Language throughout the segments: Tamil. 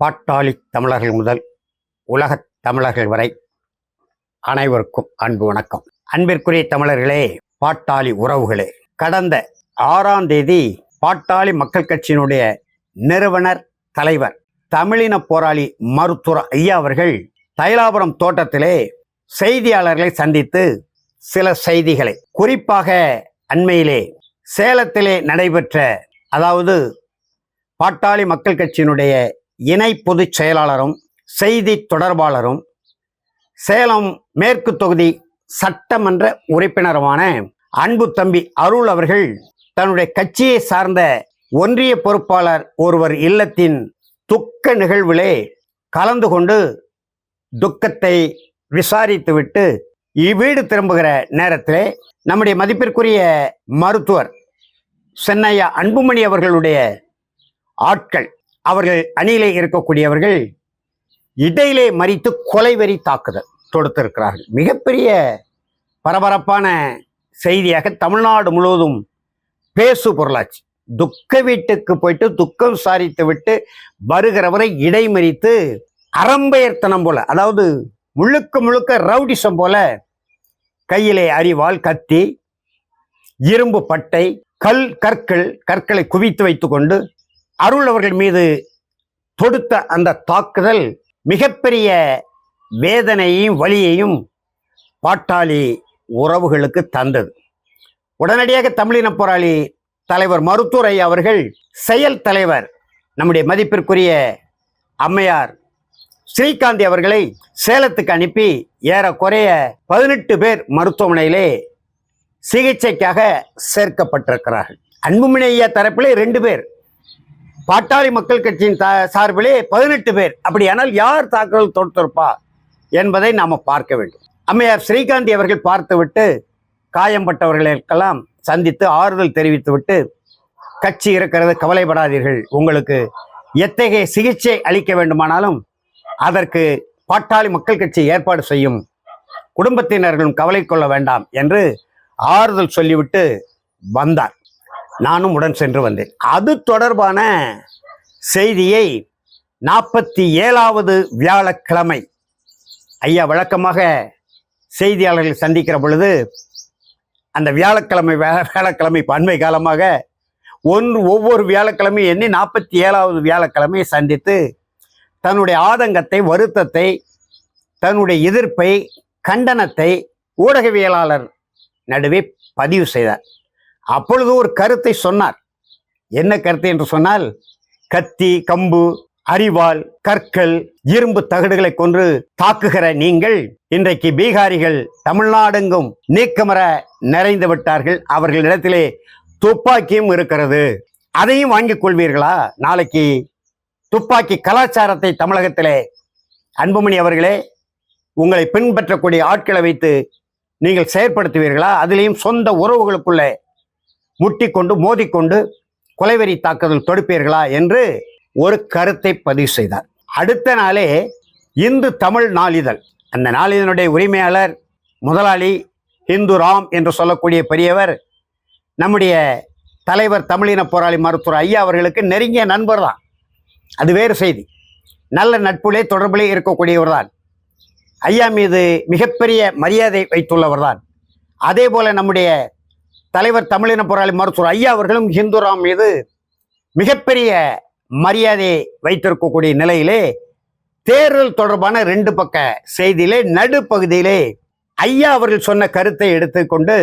பாட்டாளி தமிழர்கள் முதல் உலகத் தமிழர்கள் வரை அனைவருக்கும் அன்பு வணக்கம். அன்பிற்குரிய தமிழர்களே பாட்டாளி உறவுகளே கடந்த ஆறாம் தேதி பாட்டாளி மக்கள் கட்சியினுடைய நிறுவனர் தலைவர் தமிழின போராளி மருத்துவர் ஐயா அவர்கள் தைலாபுரம் தோட்டத்திலே செய்தியாளர்களை சந்தித்து சில செய்திகளை குறிப்பாக அண்மையிலே சேலத்திலே நடைபெற்ற அதாவது பாட்டாளி மக்கள் கட்சியினுடைய இணை பொதுச் செயலாளரும் செய்தி தொடர்பாளரும் சேலம் மேற்கு தொகுதி சட்டமன்ற உறுப்பினருமான அன்பு தம்பி அருள் அவர்கள் தன்னுடைய கட்சியை சார்ந்த ஒன்றிய பொறுப்பாளர் ஒருவர் இல்லத்தின் துக்க நிகழ்விலே கலந்து கொண்டு துக்கத்தை விசாரித்துவிட்டு இவ்வீடு திரும்புகிற நேரத்திலே நம்முடைய மதிப்பிற்குரிய மருத்துவர் சென்னையா அன்புமணி அவர்களுடைய ஆட்கள் அவர்கள் அணியிலே இருக்கக்கூடியவர்கள் இடையிலே மறித்து கொலைவெறி தாக்குதல் தொடுத்திருக்கிறார்கள். மிகப்பெரிய பரபரப்பான செய்தியாக தமிழ்நாடு முழுவதும் பேசு பொருளாச்சு. துக்க வீட்டுக்கு போயிட்டு துக்கம் சாரித்து விட்டு வருகிறவரை இடைமறித்து அறம்பெயர்த்தனம் போல அதாவது முழுக்க முழுக்க ரவுடிசம் போல கையிலே அறிவால் கத்தி இரும்பு பட்டை கல் கற்கள் கற்களை குவித்து வைத்துக்கொண்டு அருள் அவர்கள் மீது தொடுத்த அந்த தாக்குதல் மிகப்பெரிய வேதனையையும் வழியையும் பாட்டாளி உறவுகளுக்கு தந்தது. உடனடியாக தமிழின போராளி தலைவர் மருத்துவரை அவர்கள் செயல் தலைவர் நம்முடைய மதிப்பிற்குரிய அம்மையார் ஸ்ரீகாந்தி அவர்களை சேலத்துக்கு அனுப்பி ஏறக்குறைய பதினெட்டு பேர் மருத்துவமனையிலே சிகிச்சைக்காக சேர்க்கப்பட்டிருக்கிறார்கள். அன்புமணி ஐயா தரப்பிலே ரெண்டு பேர் பாட்டாளி மக்கள் கட்சியின் சார்பிலே பதினெட்டு பேர். அப்படியானால் யார் தாக்குதல் தொடுத்திருப்பா என்பதை நாம் பார்க்க வேண்டும். அம்மையார் ஸ்ரீகாந்தி அவர்கள் பார்த்துவிட்டு காயம்பட்டவர்களுக்கெல்லாம் சந்தித்து ஆறுதல் தெரிவித்துவிட்டு கட்சி இருக்கிறது கவலைப்படாதீர்கள். உங்களுக்கு எத்தகைய சிகிச்சை அளிக்க வேண்டுமானாலும் அதற்கு பாட்டாளி மக்கள் கட்சி ஏற்பாடு செய்யும். குடும்பத்தினர்களும் கவலை கொள்ள வேண்டாம் என்று ஆறுதல் சொல்லிவிட்டு வந்தார். நானும் உடன் சென்று வந்தேன். அது தொடர்பான செய்தியை நாற்பத்தி ஏழாவது வியாழக்கிழமை ஐயா வழக்கமாக செய்தியாளர்களை சந்திக்கிற பொழுது அந்த வியாழக்கிழமை வியாழக்கிழமை பன்மை காலமாக ஒன்று ஒவ்வொரு வியாழக்கிழமையும் எண்ணி நாற்பத்தி ஏழாவது வியாழக்கிழமையை சந்தித்து தன்னுடைய ஆதங்கத்தை வருத்தத்தை தன்னுடைய எதிர்ப்பை கண்டனத்தை ஊடகவியலாளர் நடுவே பதிவு செய்தார். அப்பொழுது ஒரு கருத்தை சொன்னார். என்ன கருத்து என்று சொன்னால் கத்தி கம்பு அரிவாள் கற்கள் இரும்பு தகடுகளை கொன்று தாக்குகிற நீங்கள் இன்றைக்கு பீகாரிகள் தமிழ்நாடெங்கும் நீக்கமர நிறைந்து விட்டார்கள். அவர்களிடத்திலே துப்பாக்கியும் இருக்கிறது. அதையும் வாங்கிக் கொள்வீர்களா? நாளைக்கு துப்பாக்கி கலாச்சாரத்தை தமிழகத்திலே அன்புமணி அவர்களே உங்களை பின்பற்றக்கூடிய ஆட்களை வைத்து நீங்கள் செயற்படுத்துவீர்களா? அதுலேயும் சொந்த உறவுகளுக்குள்ளே முட்டிக்கொண்டு மோதிக்கொண்டு கொலைவெறி தாக்குதல் தொடுப்பீர்களா என்று ஒரு கருத்தை பதிவு செய்தார். அடுத்த நாளே இந்து தமிழ் நாளிதழ். அந்த நாளிதழனுடைய உரிமையாளர் முதலாளி இந்து ராம் என்று சொல்லக்கூடிய பெரியவர் நம்முடைய தலைவர் தமிழின போராளி மருத்துவர் ஐயா அவர்களுக்கு நெருங்கிய நண்பர் தான். அது வேறு செய்தி. நல்ல நட்புலே தொடர்பிலே இருக்கக்கூடியவர் தான். ஐயா மீது மிகப்பெரிய மரியாதை வைத்துள்ளவர் தான். அதே போல நம்முடைய தலைவர் தமிழின போராளி மருத்துவர் ஐயா அவர்களும் ஹிந்துராம் மீது மிகப்பெரிய மரியாதை வைத்திருக்கக்கூடிய நிலையிலே தேர்தல் தொடர்பான ரெண்டு பக்க செய்தியிலே நடுப்பகுதியிலே ஐயா அவர்கள் சொன்ன கருத்தை எடுத்துக்கொண்டு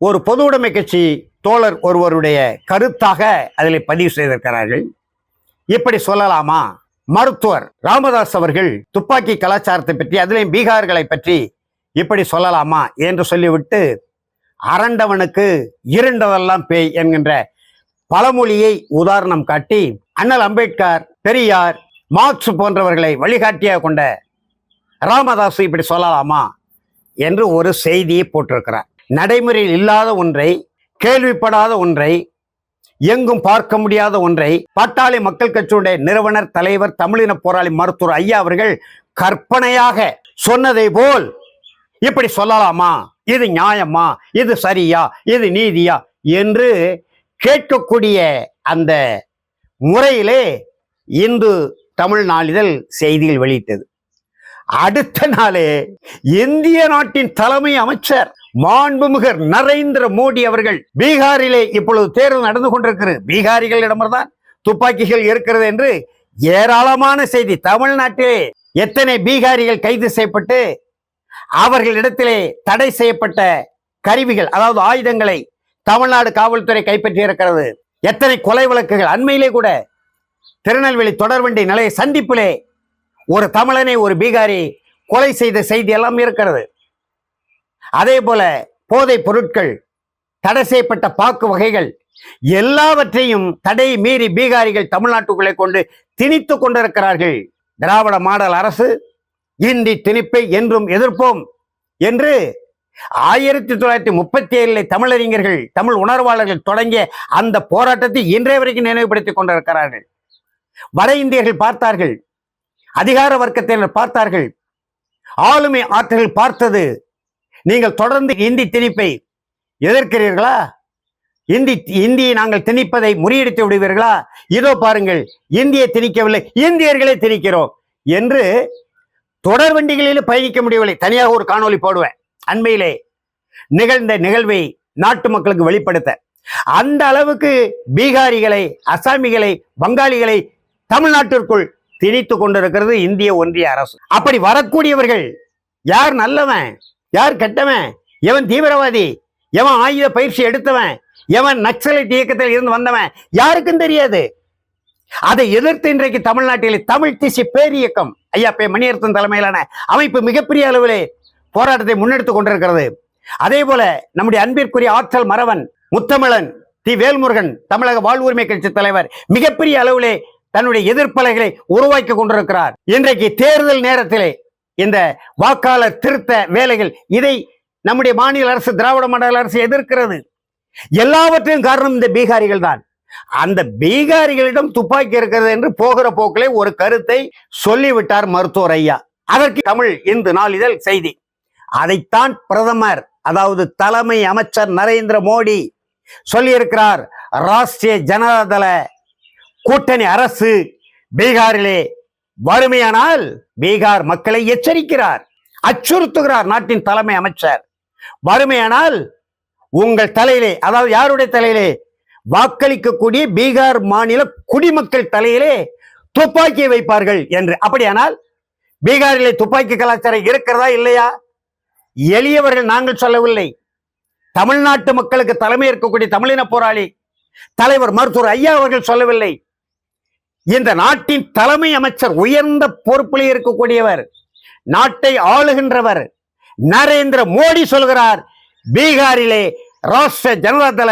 ஒரு பொது உடைமை கட்சி தோழர் ஒருவருடைய கருத்தாக அதில் பதிவு செய்திருக்கிறார்கள். இப்படி சொல்லலாமா? மருத்துவர் ராமதாஸ் அவர்கள் துப்பாக்கி கலாச்சாரத்தை பற்றி அதிலையும் பீகார்களை பற்றி இப்படி சொல்லலாமா? என்று சொல்லிவிட்டு அரண்டவனுக்கு இருண்டதெல்லாம் பேய் என்கின்ற பழமொழியை உதாரணம் காட்டி அண்ணல் அம்பேத்கர் பெரியார் மார்க்ஸ் போன்றவர்களை வழிகாட்டியாக கொண்ட ராமதாஸ் இப்படி சொல்லலாமா என்று ஒரு செய்தியை போட்டிருக்கிறார். நடைமுறையில் இல்லாத ஒன்றை கேள்விப்படாத ஒன்றை எங்கும் பார்க்க முடியாத ஒன்றை பாட்டாளி மக்கள் கட்சியுடைய நிறுவனர் தலைவர் தமிழின போராளி மருத்துவர் ஐயா அவர்கள் கற்பனையாக சொன்னதை போல் இப்படி சொல்லலாமா? இது நியாயமா? இது சரியா? இது நீதியா? என்று கேட்கக்கூடிய அந்த முறையிலே இந்து தமிழ் நாளிதழ் செய்தியில் வெளியிட்டது. அடுத்த நாளே இந்திய நாட்டின் தலைமை அமைச்சர் மாண்புமிகர் நரேந்திர மோடி அவர்கள் பீகாரிலே இப்பொழுது தேர்தல் நடந்து கொண்டிருக்கிறது. பீகாரிகளிடம்தான் துப்பாக்கிகள் இருக்கிறது என்று ஏராளமான செய்தி தமிழ்நாட்டிலே எத்தனை பீகாரிகள் கைது செய்யப்பட்டு அவர்களிடத்திலே தடை செய்யப்பட்ட கருவிகள் அதாவது ஆயுதங்களை தமிழ்நாடு காவல்துறை கைப்பற்றி இருக்கிறது எத்தனை கொலை வழக்குகள். அண்மையிலே கூட திருநெல்வேலி தொடர்வண்டி நிலைய சந்திப்பிலே ஒரு தமிழனை ஒரு பீகாரி கொலை செய்த செய்தி எல்லாம் இருக்கிறது. அதே போல போதைப் பொருட்கள் தடை செய்யப்பட்ட பாக்கு வகைகள் எல்லாவற்றையும் தடை மீறி பீகாரிகள் தமிழ்நாட்டுக்குள்ளே கொண்டு திணித்து கொண்டிருக்கிறார்கள். திராவிட மாடல் அரசு இந்தி திணிப்பை என்றும் எதிர்ப்போம் என்று ஆயிரத்தி தொள்ளாயிரத்தி முப்பத்தி ஏழில் தமிழறிஞர்கள் தமிழ் உணர்வாளர்கள் தொடங்கிய அந்த போராட்டத்தை இன்றைய வரைக்கும் நினைவுபடுத்திக் கொண்டிருக்கிறார்கள். வட இந்தியர்கள் பார்த்தார்கள் அதிகார வர்க்கத்தினர் பார்த்தார்கள் ஆளுமை ஆற்றல் பார்த்தது. நீங்கள் தொடர்ந்து இந்தி திணிப்பை எதிர்க்கிறீர்களா? இந்தி இந்தியை நாங்கள் திணிப்பதை முறியடித்து விடுவீர்களா? இதோ பாருங்கள் இந்தியை திணிக்கவில்லை இந்தியர்களே திணிக்கிறோம் என்று தொடர் வண்டிகளில் பயணிக்க முடியவில்லை. தனியாக ஒரு காணொளி போடுவேன். அண்மையிலே நிகழ்ந்த நிகழ்வை நாட்டு மக்களுக்கு வெளிப்படுத்த. அந்த அளவுக்கு பீகாரிகளை அசாமிகளை வங்காளிகளை தமிழ்நாட்டிற்குள் திணித்து கொண்டிருக்கிறது இந்திய ஒன்றிய அரசு. அப்படி வரக்கூடியவர்கள் யார் நல்லவன்? யார் கெட்டவன்? எவன் தீவிரவாதி? எவன் ஆயுத பயிற்சி எடுத்தவன்? எவன் நக்சலைட் இயக்கத்தில் இருந்து வந்தவன்? யாருக்கும் தெரியாது. அதை எதிர்த்து இன்றைக்கு தமிழ்நாட்டில் தமிழ் திசை பேரியக்கம். ஐயா பே மணியரசன் தலைமையிலான அமைப்பு மிகப்பெரிய அளவிலே போராட்டத்தை முன்னெடுத்துக் கொண்டிருக்கிறது. அதே போல நம்முடைய அன்பிற்குரிய ஆற்றல் மறவன் முத்தமிழன் தி வேல்முருகன் தமிழக வாழ்வுரிமை கட்சி தலைவர் மிகப்பெரிய அளவிலே தன்னுடைய எதிர்ப்பலைகளை உருவாக்கி கொண்டிருக்கிறார். இன்றைக்கு தேர்தல் நேரத்திலே இந்த வாக்காளர் திருத்த வேலைகள் இதை நம்முடைய மாநில அரசு திராவிட மண்டல அரசு எதிர்க்கிறது. எல்லாவற்றையும் காரணம் இந்த பீகாரிகள் தான். அந்த பீகாரிகளிடம் துப்பாக்கி இருக்கிறது என்று போகிற போக்கிலே ஒரு கருத்தை சொல்லிவிட்டார் மருத்துவர் ஐயா. அதற்கு தமிழ் இந்து நாளிதழ் செய்தி. அதைத்தான் பிரதமர் அதாவது தலைமை அமைச்சர் நரேந்திர மோடி சொல்லியிருக்கிறார். ராஷ்டிரிய ஜனதாதள கூட்டணி அரசு பீகாரிலே வறுமையானால் பீகார் மக்களை எச்சரிக்கிறார் அச்சுறுத்துகிறார் நாட்டின் தலைமை அமைச்சர். வறுமையானால் உங்கள் தலையிலே அதாவது யாருடைய தலையிலே? வாக்களிக்கக்கூடிய பீகார் மாநில குடிமக்கள் தலையிலே துப்பாக்கியை வைப்பார்கள் என்று. அப்படியானால் பீகாரிலே துப்பாக்கி கலாச்சாரம் இருக்கிறதா இல்லையா? எளியவர்கள் நாங்கள் சொல்லவில்லை. தமிழ்நாட்டு மக்களுக்கு தலைமை இருக்கக்கூடிய தமிழின போராளி தலைவர் மருத்துவர் ஐயா அவர்கள் சொல்லவில்லை. இந்த நாட்டின் தலைமை அமைச்சர் உயர்ந்த பொறுப்பில் இருக்கக்கூடியவர் நாட்டை ஆளுகின்றவர் நரேந்திர மோடி சொல்கிறார் பீகாரிலே ராஷ்டிர ஜனதாதள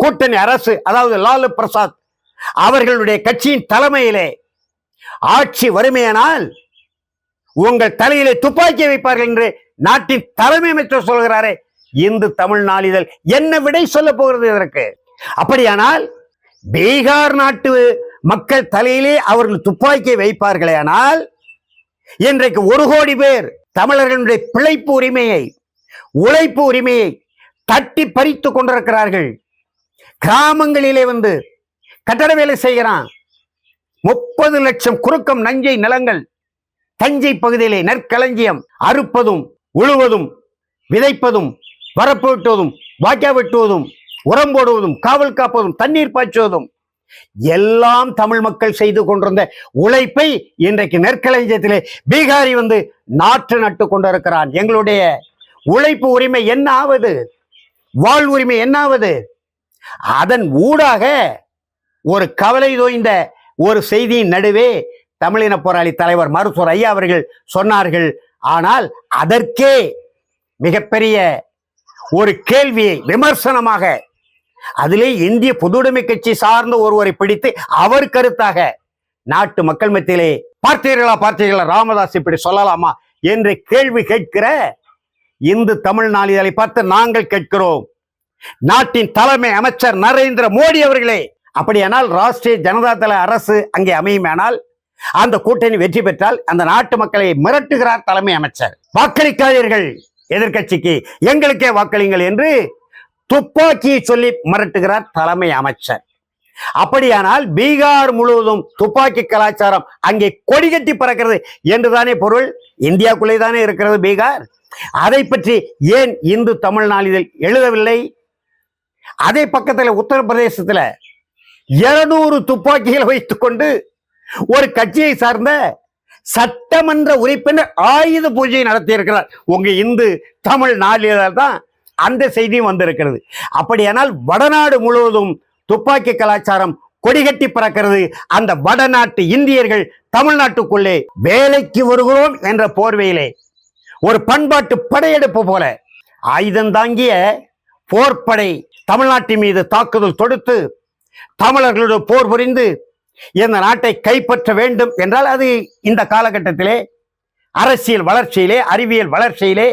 கூட்டணி அரசு அதாவது லாலு பிரசாத் அவர்களுடைய கட்சியின் தலைமையிலே ஆட்சி வறுமையானால் உங்கள் தலையிலே துப்பாக்கி வைப்பார்கள் என்று நாட்டின் தலைமை அமைச்சர் சொல்கிறாரே இந்து தமிழ் நாளிதழ் என்ன விடை சொல்ல போகிறது இதற்கு? அப்படியானால் பீகார் நாட்டு மக்கள் தலையிலே அவர்கள் துப்பாக்கியை வைப்பார்களே ஆனால் இன்றைக்கு ஒரு கோடி பேர் தமிழர்களுடைய பிழைப்பு உரிமையை உழைப்பு உரிமையை தட்டி பறித்து கொண்டிருக்கிறார்கள். கிராமங்களிலே வந்து கட்டட வேலை செய்கிறான். முப்பது லட்சம் குறுக்கம் நஞ்சை நிலங்கள். தஞ்சை பகுதியிலே நெற்களஞ்சியம் அறுப்பதும் உழுவதும் விதைப்பதும் வரப்பு வெட்டுவதும் வாய்க்கா வெட்டுவதும் உரம் போடுவதும் காவல் காப்பதும் தண்ணீர் பாய்ச்சுவதும். எல்லாம் தமிழ் மக்கள் செய்து கொண்டிருந்த உழைப்பை இன்றைக்கு நெற்களஞ்சியத்திலே பீகாரி வந்து நாற்று நட்டு கொண்டிருக்கிறான். எங்களுடைய உழைப்பு உரிமை என்ன ஆவது வாழ் உரிமை என்ன ஆவது அதன் ஊடாக ஒரு கவலை தோய்ந்த ஒரு செய்தியின் நடுவே தமிழின போராளி தலைவர் மருத்துவர் ஐயா அவர்கள் சொன்னார்கள். ஆனால் அதற்கே மிகப்பெரிய ஒரு கேள்வியை விமர்சனமாக அதிலே இந்திய பொதுவுடைமை கட்சி சார்ந்த ஒருவரை பிடித்து அவர் கருத்தாக நாட்டு மக்கள் மத்தியிலே பார்த்தீர்களா பார்த்தீர்களா ராமதாஸ் இப்படி சொல்லலாமா என்று கேள்வி கேட்கிற இந்து தமிழ் நாளிதழை பார்த்து நாங்கள் கேட்கிறோம். நாட்டின் தலைமை அமைச்சர் நரேந்திர மோடி அவர்களே அப்படியானால் ராஷ்டிரிய ஜனதா தள அரசு அங்கே அமையுமானால் அந்த கூட்டணி வெற்றி பெற்றால் அந்த நாட்டு மக்களை மிரட்டுகிறார் தலைமை அமைச்சர். வாக்களிக்காதீர்கள் எதிர்கட்சிக்கு எங்களுக்கே வாக்களிங்கள் என்று துப்பாக்கியை சொல்லி மிரட்டுகிறார் தலைமை அமைச்சர். அப்படியானால் பீகார் முழுவதும் துப்பாக்கி கலாச்சாரம் அங்கே கொடிகட்டி பறக்கிறது என்றுதானே பொருள்? இந்தியாக்குள்ளே தானே இருக்கிறது பீகார்? அதை பற்றி ஏன் இந்து தமிழ் நாளிதழ் எழுதவில்லை? அதே பக்கத்தில் உத்தரப்பிரதேசத்தில் இருநூறு துப்பாக்கிகளை வைத்துக்கொண்டு ஒரு கட்சியை சார்ந்த சட்டமன்ற உறுப்பினர் ஆயுத பூஜை நடத்தியிருக்கிறார். உங்க இந்து தமிழ் நாளிதழ் தான் அந்த செய்தியும் வந்திருக்கிறது. அப்படியானால் வடநாடு முழுவதும் துப்பாக்கி கலாச்சாரம் கொடிகட்டி பறக்கிறது. அந்த வடநாட்டு இந்தியர்கள் தமிழ்நாட்டுக்குள்ளே வேலைக்கு வருகிறோம் என்ற போர்வையிலே ஒரு பண்பாட்டு படையெடுப்பு போல ஆயுதம் தாங்கிய போர்ப்படை தமிழ்நாட்டின் மீது தாக்குதல் தொடுத்து தமிழர்களோடு போர் புரிந்து இந்த நாட்டை கைப்பற்ற வேண்டும் என்றால் அது இந்த காலகட்டத்திலே அரசியல் வளர்ச்சியிலே அறிவியல் வளர்ச்சியிலே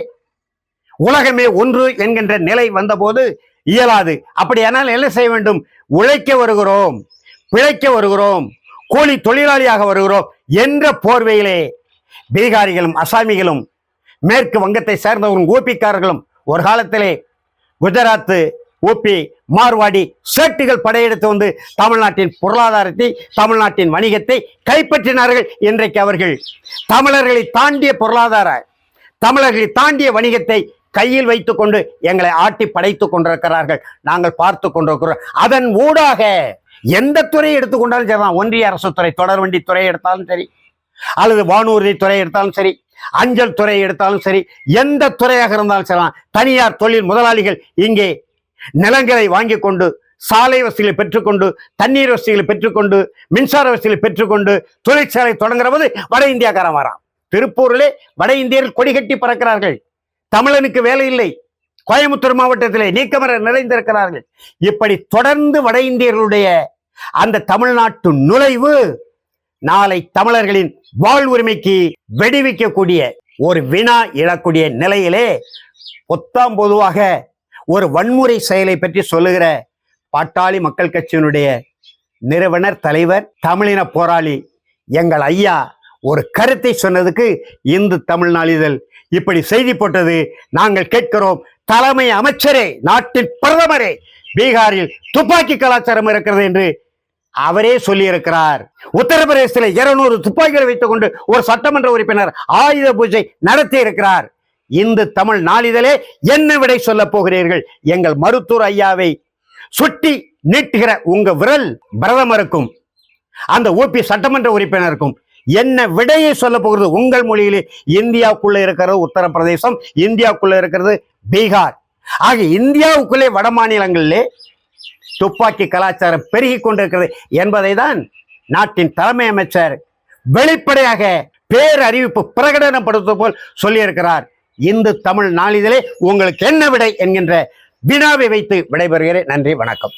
உலகமே ஒன்று என்கின்ற நிலை வந்தபோது இயலாது. அப்படியானால் என்ன செய்ய வேண்டும்? உழைக்க வருகிறோம் பிழைக்க வருகிறோம் கூலி தொழிலாளியாக வருகிறோம் என்ற போர்வையிலே பீகாரிகளும் அசாமிகளும் மேற்கு வங்கத்தை சேர்ந்தவர்களும் கோபிக்காரர்களும் ஒரு காலத்திலே குஜராத்து ஓபி மார்வாடி சேட்டுகள் படையெடுத்து வந்து தமிழ்நாட்டின் பொருளாதாரத்தை தமிழ்நாட்டின் வணிகத்தை கைப்பற்றினார்கள் இன்றைக்கு அவர்கள். தமிழர்களை தாண்டிய பொருளாதார தமிழர்களை தாண்டிய வணிகத்தை கையில் வைத்துக்கொண்டு எங்களை ஆட்டி படைத்து கொண்டிருக்கிறார்கள். நாங்கள் பார்த்து கொண்டிருக்கிறோம். அதன் ஊடாக எந்த துறையை எடுத்துக்கொண்டாலும் சரிதான் ஒன்றிய அரசு துறை தொடர்வண்டி துறை எடுத்தாலும் சரி அல்லது வானூர்தி துறை எடுத்தாலும் சரி அஞ்சல் துறை எடுத்தாலும் சரி எந்த துறையாக இருந்தாலும் சரி தனியார் தொழில் முதலாளிகள் இங்கே நிலங்களை வாங்கி கொண்டு சாலை வசதிகளை பெற்றுக்கொண்டு தண்ணீர் வசதிகளை பெற்றுக்கொண்டு மின்சார வசதிகளை பெற்றுக்கொண்டு தொழிற்சாலை தொடங்குற போது வட இந்தியாக்காரன் வரான். திருப்பூரிலே வட இந்தியர்கள் கொடி கட்டி பறக்கிறார்கள். தமிழனுக்கு வேலை இல்லை. கோயம்புத்தூர் மாவட்டத்திலே நீக்கமர நிறைந்திருக்கிறார்கள். இப்படி தொடர்ந்து வட இந்தியர்களுடைய அந்த தமிழ்நாட்டு நுழைவு நாளை தமிழர்களின் வாழ்வுரிமைக்கு வெடிவிக்கக்கூடிய ஒரு வினா இழக்கூடிய நிலையிலே பொத்தாம் பொதுவாக ஒரு வன்முறை செயலை பற்றி சொல்லுகிற பாட்டாளி மக்கள் கட்சியினுடைய நிறுவனர் தலைவர் தமிழின போராளி எங்கள் ஐயா ஒரு கருத்தை சொன்னதுக்கு இந்து தமிழ் நாளிதழ் இப்படி செய்தி போட்டது நாங்கள் கேட்கிறோம். தலைமை அமைச்சரே நாட்டின் பிரதமரே பீகாரில் துப்பாக்கி கலாச்சாரம் இருக்கிறது என்று அவரே சொல்லியிருக்கிறார். உத்தரப்பிரதேசத்தில் இருநூறு துப்பாக்கிகளை வைத்துக் கொண்டு ஒரு சட்டமன்ற உறுப்பினர் ஆயுத பூஜை நடத்தி இருக்கிறார் இந்து தமிழ் நாளிதழே என்ன விடை சொல்ல போகிறீர்கள். எங்கள் மருத்துவர் ஐயாவை சுட்டி நீட்டுகிற உங்க விரல் பிரதமருக்கும் அந்த ஓபி சட்டமன்ற உறுப்பினருக்கும் என்ன விடையை சொல்ல போகிறது உங்கள் மொழியிலே. இந்தியாவுக்குள்ள இருக்கிறது உத்தரப்பிரதேசம் இந்தியாவுக்குள்ள இருக்கிறது பீகார். ஆக இந்தியாவுக்குள்ளே வட மாநிலங்களிலே துப்பாக்கி கலாச்சாரம் பெருகி கொண்டிருக்கிறது என்பதை தான் நாட்டின் தலைமை அமைச்சர் வெளிப்படையாக பேரறிவிப்பு பிரகடனப்படுத்துவது போல் சொல்லியிருக்கிறார். இந்து தமிழ் நாளிதழே உங்களுக்கு என்ன விடை என்கின்ற வினாவை வைத்து விடைபெறுகிறேன். நன்றி வணக்கம்.